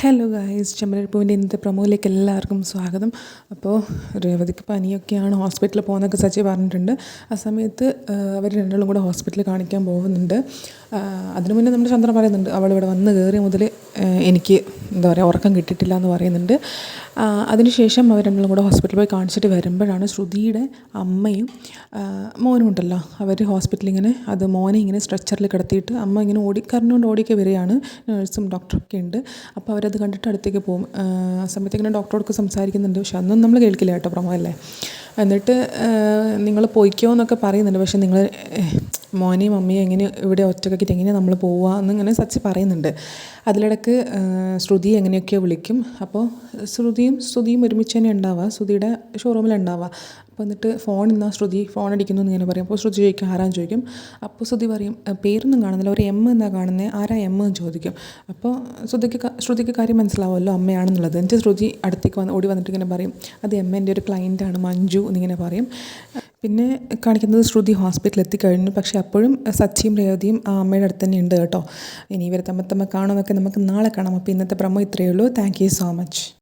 Hello guys ചെമ്മരപ്പൂവിന്റെ ഇന്നത്തെ പ്രൊമോയിലേക്ക് എല്ലാവർക്കും സ്വാഗതം. അപ്പോൾ രേവതിക്ക് പനിയൊക്കെയാണ് ഹോസ്പിറ്റലിൽ പോകുന്നതൊക്കെ സച്ചി പറഞ്ഞിട്ടുണ്ട്. ആ സമയത്ത് അവർ രണ്ടാളും കൂടെ ഹോസ്പിറ്റലിൽ കാണിക്കാൻ പോകുന്നുണ്ട്. അതിനു മുന്നേ നമ്മുടെ ചന്ദ്രൻ പറയുന്നുണ്ട് അവൾ ഇവിടെ വന്ന് കയറിയ മുതൽ എനിക്ക് എന്താ പറയുക ഉറക്കം കിട്ടിയിട്ടില്ല എന്ന് പറയുന്നുണ്ട്. അതിനുശേഷം അവർ രണ്ടാളും കൂടെ ഹോസ്പിറ്റലിൽ പോയി കാണിച്ചിട്ട് വരുമ്പോഴാണ് ശ്രുതിയുടെ അമ്മയും മോനും ഉണ്ടല്ലോ. അവർ ഹോസ്പിറ്റലിൽ ഇങ്ങനെ അത് മോനെ ഇങ്ങനെ സ്ട്രെച്ചറിൽ കിടത്തിയിട്ട് അമ്മ ഇങ്ങനെ ഓടി കരഞ്ഞുകൊണ്ട് ഓടിയൊക്കെ വരികയാണ്. നേഴ്സും ഡോക്ടറൊക്കെ ഉണ്ട്. അപ്പോൾ അവരത് കണ്ടിട്ട് അടുത്തേക്ക് പോകും. ആ സമയത്ത് ഇങ്ങനെ ഡോക്ടറോടൊക്കെ സംസാരിക്കുന്നുണ്ട്. പക്ഷെ അതൊന്നും നമ്മൾ കേൾക്കില്ല കേട്ടോ പ്രമോ അല്ലേ? എന്നിട്ട് നിങ്ങൾ പോയിക്കോ എന്നൊക്കെ പറയുന്നുണ്ട്. പക്ഷെ നിങ്ങൾ മോനെയും മമ്മിയും എങ്ങനെ ഇവിടെ ഒറ്റയ്ക്കാക്കിയിട്ട് എങ്ങനെ നമ്മൾ പോവുക എന്നിങ്ങനെ സച്ചി പറയുന്നുണ്ട്. അതിലിടക്ക് ശ്രുതി എങ്ങനെയൊക്കെയോ വിളിക്കും. അപ്പോൾ ശ്രുതിയും ശ്രുതിയും ഒരുമിച്ച് തന്നെ ഉണ്ടാവുക ശ്രുതിയുടെ ഷോറൂമിൽ ഉണ്ടാവുക അപ്പോൾ എന്നിട്ട് ഫോൺ ഇന്നാ ശ്രുതി ഫോൺ അടിക്കുന്നു എന്ന് ഇങ്ങനെ പറയും. അപ്പോൾ ശ്രുതി ചോദിക്കും ആരാന്ന് ചോദിക്കും? അപ്പോൾ ശ്രുതി പറയും പേരൊന്നും കാണുന്നില്ല. ഒരു എം എന്നാണ് കാണുന്നത് ആരാ എം എന്ന് ചോദിക്കും. അപ്പോൾ ശ്രുതിക്ക് ശ്രുതിക്ക് കാര്യം മനസ്സിലാവുമല്ലോ അമ്മയാണെന്നുള്ളത്. എന്നിട്ട് ശ്രുതി അടുത്തേക്ക് വന്ന് ഓടി വന്നിട്ട് ഇങ്ങനെ പറയും അത് എം എന്റെ ഒരു ക്ലയന്റാണ് മഞ്ജു എന്നിങ്ങനെ പറയും. പിന്നെ കാണിക്കുന്നത് ശ്രുതി ഹോസ്പിറ്റലിൽ എത്തിക്കഴിഞ്ഞു. പക്ഷേ അപ്പോഴും സച്ചിയും രേവതിയും ആ അമ്മയുടെ അടുത്ത് തന്നെ ഉണ്ട് കേട്ടോ. ഇനി ഇവരെ തമ്മിൽ തമ്മിൽ കാണുമെന്നൊക്കെ നമുക്ക് നാളെ കാണാം. അപ്പോൾ ഇന്നത്തെ പ്രമോ ഇത്രയേ ഉള്ളൂ. Thank you so much